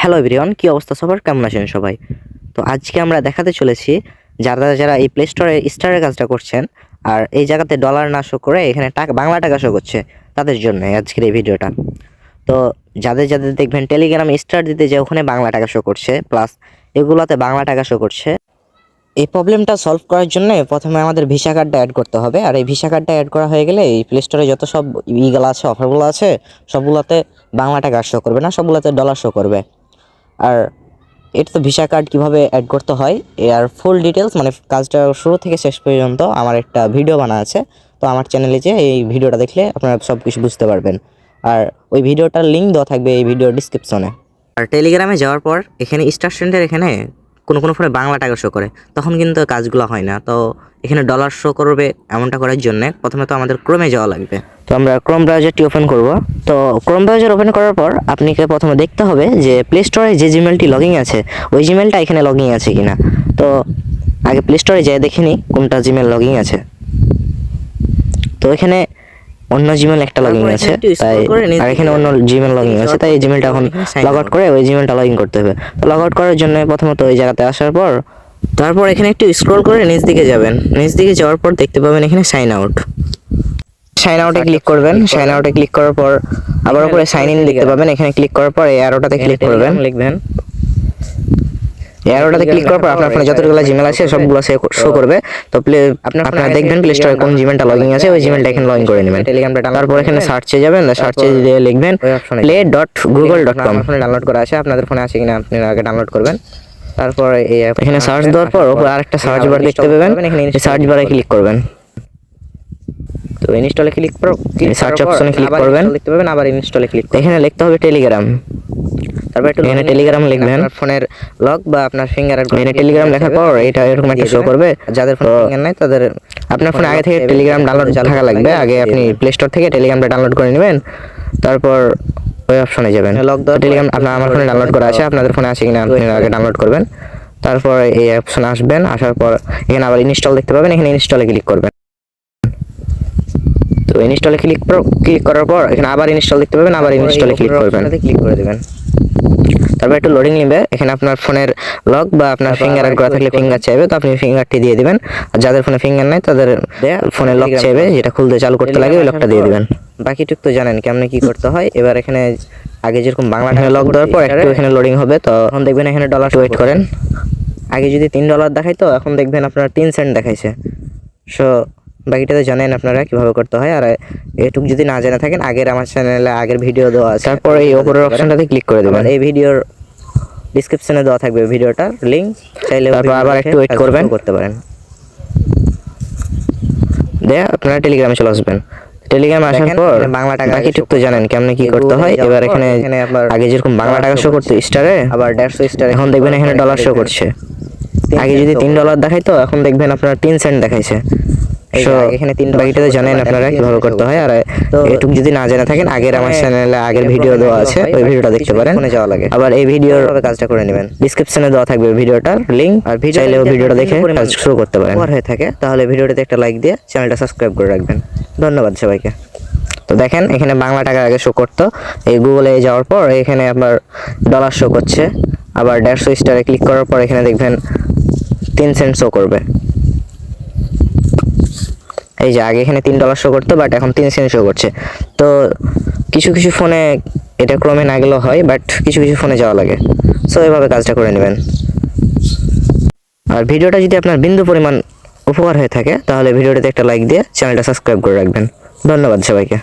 Hello everyone, কী অবস্থা সবার? কেমন আছেন সবাই? তো আজকে আমরা দেখাতে চলেছি যারা যারা এই প্লে স্টোরে স্টারের কাজটা করছেন আর এই জায়গাতে ডলার না শো করে এখানে টাকা, বাংলা টাকা শো করছে তাদের জন্য আজকের এই ভিডিওটা তো যাদের যাদের দেখবেন টেলিগ্রামে স্টার দিতে যে ওখানে বাংলা টাকা শো করছে প্লাস এগুলোতে বাংলা টাকা শো করছে। এই প্রবলেমটা সলভ করার জন্য প্রথমে আমাদের ভিসা কার্ডটা অ্যাড করতে হবে, আর এই ভিসা কার্ডটা অ্যাড করা হয়ে গেলে এই প্লে স্টোরে যত সব ইগুলো আছে অফারগুলো আছে, সবগুলোতে বাংলা টাকা শো করবে না, সবগুলোতে ডলার শো করবে। আর এটা তো ভিসা কার্ড কীভাবে অ্যাড করতে হয়, এর ফুল ডিটেলস মানে কাজটা শুরু থেকে শেষ পর্যন্ত আমার একটা ভিডিও বানা আছে। তো আমার চ্যানেলে যে এই ভিডিওটা দেখলে আপনারা সব কিছু বুঝতে পারবেন। আর ওই ভিডিওটার লিঙ্ক দেওয়া থাকবে এই ভিডিও ডিসক্রিপশনে আর টেলিগ্রামে যাওয়ার পর এখানে স্টার সেন্টার এখানে কোনো কোনো ফোনে বাংলা টাকা শো করে, তখন কিন্তু কাজগুলো হয় না। তো এখানে ডলার শো করবে এমনটা করার জন্য প্রথমে তো আমাদের ক্রোমে যাওয়া লাগবে। তো আমরা ক্রোম ব্রাউজারটি ওপেন করব। তো ক্রোম ব্রাউজার ওপেন করার পর আপনাকে প্রথমে দেখতে হবে যে প্লে স্টোরে যে জিমেলটি লগইন আছে, ওই জিমেলটা এখানে লগইন আছে কিনা। তো আগে প্লে স্টোরে যেয়ে দেখে নিই, কোনটা জিমেল লগইন আছে। তো এখানে অন্য জিমেল একটা লগইন আছে তাই আর এখানে অন্য জিমেল লগইন আছে তাই এই জিমেলটা এখন লগ আউট করে ওই জিমেলটা লগইন করতে হবে। তো লগ আউট করার জন্য প্রথমত ওই জায়গাতে আসার পর তারপর এখানে একটু স্ক্রল করে নিচ দিকে যাবেন। নিচ দিকে যাওয়ার পর দেখতে পাবেন এখানে সাইন আউট সাইন আউটে ক্লিক করবেন। সাইন আউটে ক্লিক করার পর আবার উপরে সাইন ইন দেখতে পাবেন। এখানে ক্লিক করার পর এই অ্যারোটাতে ক্লিক করবেন। লিখবেন। এই অ্যারোটাতে ক্লিক করার পর আপনার ফোনে যতগুলো জিমেল আছে সবগুলো শো করবে। তো প্লে আপনার দেখবেন প্লে স্টোরে কোন জিমেলটা লগইন আছে ওই জিমেলটা এখানে লগইন করে নেবেন। টেলিগ্রামটা তারপর এখানে। সার্চে যাবেন সার্চে দিয়ে লিখবেন play dot Google dot com ফোনে ডাউনলোড করা আছে আপনাদের ফোনে আছে কিনা আপনি আগে ডাউনলোড করবেন। তারপর এই এখানে সার্চ দেওয়ার পর ওপরে আরেকটা সার্চ বার দেখতে পাবেন। এখানে সার্চ বারে ক্লিক করবেন। তো ইনস্টলে ক্লিক করো ক্লিক option এ click করবেন। দেখতে পাবেন আবার ইনস্টলে ক্লিক এখানে লিখতে হবে টেলিগ্রাম তারপর এখানে করবেন। লিখবেন। ফোনের লক বা আপনার ফিঙ্গার এখানে টেলিগ্রাম লেখার পর এটা এরকম একটা শো করবে। যাদের ফোনে ফিঙ্গার নাই তাদের আপনার ফোনে আগে থেকে টেলিগ্রাম ডাউনলোড থাকা লাগবে আগে আপনি প্লে স্টোর থেকে টেলিগ্রামটা ডাউনলোড করে নেবেন। তারপর ওই অপশনে যাবেন। দেওয়ার পর টেলিগ্রাম আপনার আমার ফোনে ডাউনলোড করা আছে আপনাদের ফোনে আছে কিনা আপনি আগে ডাউনলোড করবেন। তারপর এই অপশন আসবেন আসার পর এখানে আবার ইনস্টল দেখতে পাবেন এখানে ইনস্টলে ক্লিক করবেন। তো ইনস্টলে ক্লিক ক্লিক করার পর এখানে আবার ইনস্টল দেখতে পাবেন আবার ইনস্টলে ক্লিক করবেন। ক্লিক করে দেবেন। তারপর একটু লোডিং নেবে। এখানে আপনার ফোনের লক বা আপনার ফিঙ্গার করা থাকলে ফিঙ্গার চাইবে তো আপনি ফিঙ্গারটি দিয়ে দিবেন। আর যাদের ফোনে ফিঙ্গার নাই তাদের ফোনের লক চাইবে যেটা খুলতে চালু করতে লাগে ওই লকটা দিয়ে দিবেন। বাকিটুক তো জানেন কেমন কি করতে হয়। এবার এখানে আগে যেরকম বাংলা এখানে লক দেওয়ার পর একটু এখানে লোডিং হবে তো এখন দেখবেন এখানে ডলার ওয়েট করেন। আগে যদি তিন ডলার দেখাইতো এখন দেখবেন আপনার তিন সেন্ট দেখাইছে। সো বাকিটা তো জানেন আপনারা কীভাবে করতে হয়। আর এটুক যদি না জেনে থাকেন আগের আমার চ্যানেলে আগের ভিডিও দেওয়া আছে। তারপর এই ওপরের অপশনটাতে ক্লিক করে দেবেন। এই ভিডিওর ডিসক্রিপশনে দেওয়া থাকবে ভিডিওটার লিংক চাইলে তারপর আবার একটু wait করবেন। করতে পারেন। দিয়ে আপনারা টেলিগ্রামে চলে আসবেন। টেলিগ্রামে আসার পর বাংলা টাকা বাকিটুক show তো জানেন কেমনে কি করতে হয়। এবার এখানে আগে যেরকম বাংলা টাকা শো করতে স্টারে আবার দেড়শো স্টার এখন দেখবেন এখানে ডলার শো করছে। আগে যদি তিন ডলার দেখাইতো এখন দেখবেন আপনার তিন সেন্ট দেখাইছে। এখানে তিন dollar বাকিটা তো show জানেন আপনারা কীভাবে করতে হয়। আর এটুক যদি না জেনে থাকেন আগের আমার চ্যানেলে আগের ভিডিও দেওয়া আছে ওই ভিডিওটা দেখতে পারেন। ফোনে যাওয়া লাগে। আবার এই ভিডিওর কাজটা করে নেবেন। ডিসক্রিপশনে দেওয়া থাকবে ভিডিওটার লিংক আর চাইলে ওই ভিডিওটা দেখে কাজ শুরু করতে পারেন। হয়ে থাকে তাহলে ভিডিওটাতে একটা লাইক দিয়ে চ্যানেলটা সাবস্ক্রাইব করে রাখবেন। ধন্যবাদ সবাইকে। তো দেখেন এখানে বাংলা টাকা আগে শো করতো। এই গুগলে যাওয়ার পর এখানে আপনার ডলার শো করছে। আবার দেড়শো স্টারে ক্লিক করার পর এখানে দেখবেন তিন সেন্ট শো করবে। এই যে আগে এখানে তিন ডলার শো করতো বাট এখন তিন সেন্ট শো করছে। তো কিছু কিছু ফোনে এটা ক্রমে না গেলেও হয় বাট কিছু কিছু ফোনে যাওয়া লাগে। সো এভাবে কাজটা করে নেবেন। আর ভিডিওটা যদি আপনার বিন্দু পরিমাণ উপকার হয়ে থাকে, তাহলে ভিডিওটাতে একটা লাইক দিয়ে চ্যানেলটা সাবস্ক্রাইব করে রাখবেন। ধন্যবাদ সবাইকে।